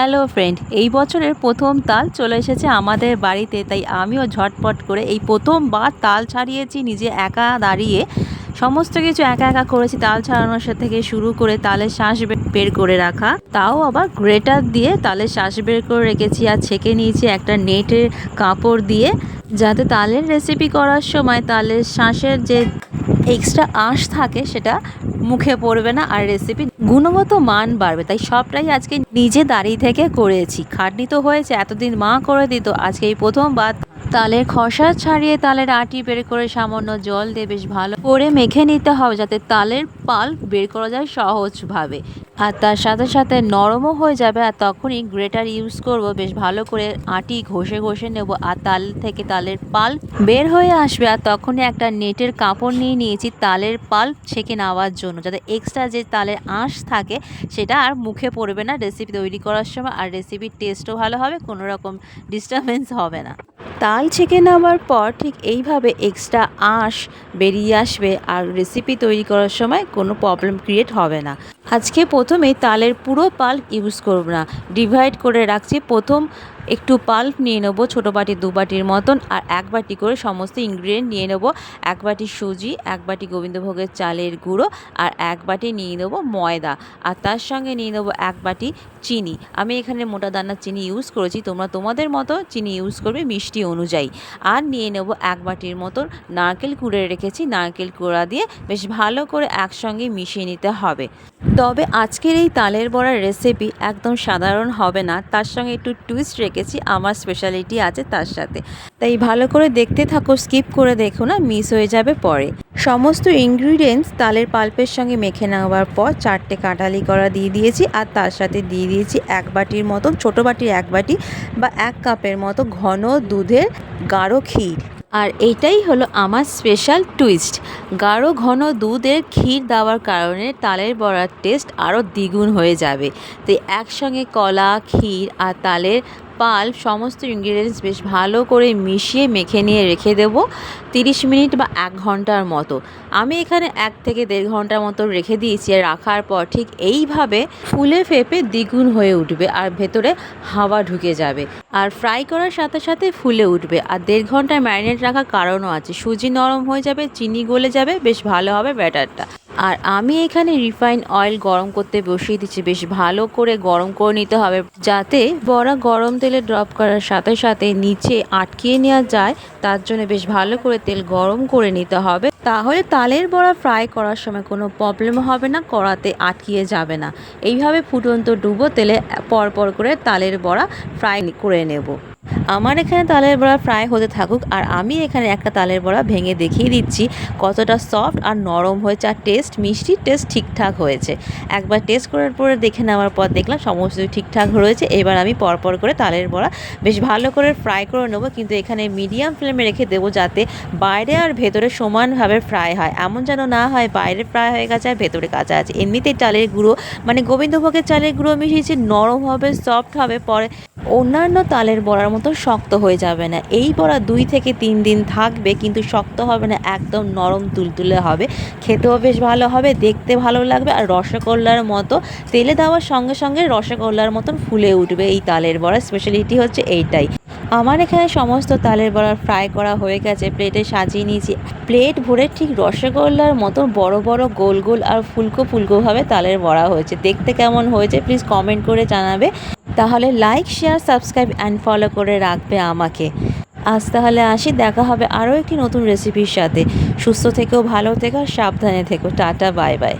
Hello friend এই বছরের প্রথম তাল চলে এসেছে আমাদের বাড়িতে, তাই আমিও ঝটপট করে এই প্রথমবার তাল ছাড়িয়েছি, নিজে একা দাঁড়িয়ে। সমস্ত কিছু একা একা করেছি, তাল ছাড়ানোর সাথে থেকে শুরু করে তালের শ্বাস বের করে রাখা। তাও আবার গ্রেটার দিয়ে তালের শ্বাস বের করে রেখেছি আর ছেঁকে নিয়েছি একটা নেটের কাপড় দিয়ে। যাতে তালের রেসিপি করার সময় তালের শ্বাসের যে এক্সট্রা আঁশ থাকে, সেটা মুখে পড়বে না আর রেসিপি গুণগত মান বাড়বে। তাই সবটাই আজকে নিজে দাঁড়িয়ে থেকে করেছি। খাটনি তো হয়েছে, এতদিন মা করে দিত, আজকে এই প্রথমবার তালের খসা ছাড়িয়ে তালের আটি বের করে সামান্য জল দিয়ে বেশ ভালো করে মেখে নিতে হবে যাতে তালের পাল বের করা যায় সহজভাবে। আর তার সাথে সাথে নরমও হয়ে যাবে আর তখনই গ্রেটার ইউজ করব, বেশ ভালো করে আটি ঘষে ঘষে নেব আর তাল থেকে তালের পাল বের হয়ে আসবে। আর তখনই একটা নেটের কাপড় নিয়ে নিয়েছি তালের পাল ছেঁকে নেওয়ার জন্য, যাতে এক্সট্রা যে তালের আঁশ থাকে সেটা আর মুখে পড়বে না। রেসিপি তৈরি করার সময় আর রেসিপির টেস্টও ভালো হবে, কোনো রকম ডিস্টারবেন্স হবে না। তাল ছেঁকে নেওয়ার পর ঠিক এইভাবে এক্সট্রা আঁশ বেরিয়ে আসবে আর রেসিপি তৈরি করার সময় কোনো প্রবলেম ক্রিয়েট হবে না। আজকে প্রথমে তালের পুরো পাল্প ইউজ করব না। ডিভাইড করে রাখছি প্রথম একটু পাল্প নিয়ে নেব, ছোটো বাটি দু বাটির মতন, আর এক বাটি করে সমস্ত ইনগ্রিডিয়েন্ট নিয়ে নেব। এক বাটি সুজি, এক বাটি গোবিন্দভোগের চালের গুঁড়ো, আর এক বাটি নিয়ে নেব ময়দা। আর তার সঙ্গে নিয়ে নেব এক বাটি চিনি। আমি এখানে মোটা দানার চিনি ইউজ করেছি, তোমরা তোমাদের মতো চিনি ইউজ করবে মিষ্টি অনুযায়ী। আর নিয়ে নেব এক বাটির মতন নারকেল কুড়ে রেখেছি, নারকেল কুড়া দিয়ে বেশ ভালো করে একসঙ্গে মিশিয়ে নিতে হবে। তবে আজকের এই তালের বড়ার রেসিপি একদম সাধারণ হবে না, তার সঙ্গে একটু টুইস্ট রেখেছি আমার স্পেশালিটি আছে তার সাথে। তাই ভালো করে দেখতে থাকো স্কিপ করে দেখো না মিস হয়ে যাবে পরে। সমস্ত ইনগ্রিডিয়েন্টস তালের পাল্পের সঙ্গে মেখে নেওয়ার পর চারটে কাঁটালি করা দিয়ে দিয়েছি আর তার সাথে দিয়ে দিয়েছি এক বাটির মতন, ছোটো বাটির এক বাটি বা এক কাপের মতো ঘন দুধের গাঢ় ক্ষীর। আর এটাই হলো আমার স্পেশাল টুইস্ট গাঢ় ঘন দুধের ক্ষীর দেওয়ার কারণে তালের বড়ার টেস্ট আরও দ্বিগুণ হয়ে যাবে। তো একসঙ্গে কলা, ক্ষীর আর তালের পাল সমস্ত ইনগ্রিডিয়েন্টস বেশ ভালো করে মিশিয়ে মেখে নিয়ে রেখে দেব তিরিশ মিনিট বা এক ঘণ্টার মতো। আমি এখানে এক থেকে দেড় ঘণ্টার মতো রেখে দিয়েছি আর রাখার পর ঠিক এইভাবে ফুলে ফেপে দ্বিগুণ হয়ে উঠবে আর ভেতরে হাওয়া ঢুকে যাবে। আর ফ্রাই করার সাথে সাথে ফুলে উঠবে। আর দেড় ঘণ্টা ম্যারিনেট রাখার কারণও আছে। সুজি নরম হয়ে যাবে, চিনি গলে যাবে, বেশ ভালো হবে ব্যাটারটা। আর আমি এখানে রিফাইন অয়েল গরম করতে বসিয়ে দিচ্ছি। বেশ ভালো করে গরম করে নিতে হবে যাতে বড়া গরম তেলে ড্রপ করার সাথে সাথে নিচে আটকিয়ে নেওয়া যায়। তার জন্য বেশ ভালো করে তেল গরম করে নিতে হবে। তাহলে তালের বড়া ফ্রাই করার সময় কোনো প্রবলেম হবে না, কড়াতে আটকিয়ে যাবে না। এইভাবে ফুটন্ত ডুবো তেলে পরপর করে তালের বড়া ফ্রাই করে নেব। আমার এখানে তালের বড়া ফ্রাই হতে থাকুক, আর আমি এখানে একটা তালের বড়া ভেঙে দেখিয়ে দিচ্ছি। কতটা সফট আর নরম হয়েছে, আর টেস্ট মিষ্টির টেস্ট ঠিকঠাক হয়েছে। একবার টেস্ট করার পরে দেখে নেওয়ার পর দেখলাম সমস্ত ঠিকঠাক রয়েছে। এবার আমি পরপর করে তালের বড়া বেশ ভালো করে ফ্রাই করে নেব, কিন্তু এখানে মিডিয়াম ফ্লেমে রেখে দেবো যাতে বাইরে আর ভেতরে সমানভাবে ফ্রাই হয়। এমন যেন না হয় বাইরে ফ্রাই হয়ে গেছে আর ভেতরে কাঁচা আছে। এমনিতেই চালের গুঁড়ো মানে গোবিন্দভোগের চালের গুঁড়ো মিশিয়েছি, নরম হবে সফট হবে, পরে অন্যান্য তালের বড়ার মতো শক্ত হয়ে যাবে না। এই বড়া দুই থেকে তিন দিন থাকবে, কিন্তু শক্ত হবে না, একদম নরম তুলতুলে হবে। খেতেও বেশ ভালো হবে, দেখতে ভালো লাগবে, আর রসগোল্লার মতো তেলে দেওয়ার সঙ্গে সঙ্গে রসগোল্লার মতন ফুলে উঠবে এই তালের বড়া। স্পেশালিটি হচ্ছে এইটাই। আমার এখানে সমস্ত তালের বড়া ফ্রাই করা হয়ে গেছে, প্লেটে সাজিয়ে নিয়েছি। প্লেট ভরে ঠিক রসগোল্লার মতো বড় বড় গোল গোল আর ফুলকো ফুলকোভাবে তালের বড়া হয়েছে। দেখতে কেমন হয়েছে প্লিজ কমেন্ট করে জানাবে। তাহলে like share subscribe and follow করে রাখবে আমাকে। আজ তাহলে আসি, দেখা হবে আরও একটি নতুন রেসিপির সাথে। সুস্থ থেকেও ভালো থেকো সাবধানে থেকো। Tata bye bye